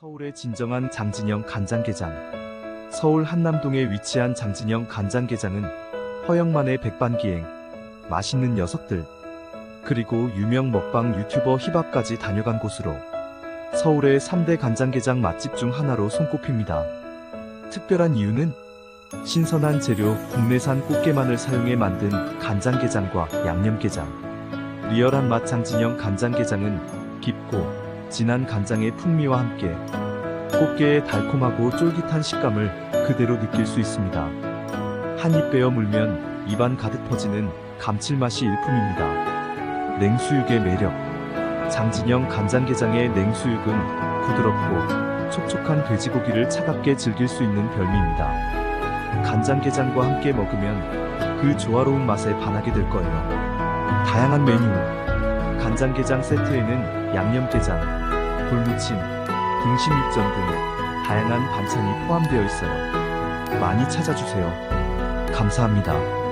서울의 진정한 장진영 간장게장. 서울 한남동에 위치한 장진영 간장게장은 허영만의 백반기행, 맛있는 녀석들, 그리고 유명 먹방 유튜버 힙합까지 다녀간 곳으로 서울의 3대 간장게장 맛집 중 하나로 손꼽힙니다. 특별한 이유는 신선한 재료 국내산 꽃게만을 사용해 만든 간장게장과 양념게장. 리얼한 맛 장진영 간장게장은 깊고 진한 간장의 풍미와 함께 꽃게의 달콤하고 쫄깃한 식감을 그대로 느낄 수 있습니다. 한 입 베어 물면 입안 가득 퍼지는 감칠맛이 일품입니다. 냉수육의 매력 장진영 간장게장의 냉수육은 부드럽고 촉촉한 돼지고기를 차갑게 즐길 수 있는 별미입니다. 간장게장과 함께 먹으면 그 조화로운 맛에 반하게 될 거예요. 다양한 메뉴 간장게장 세트에는 양념게장, 골무침, 등심 육전 등 다양한 반찬이 포함되어 있어요. 많이 찾아주세요. 감사합니다.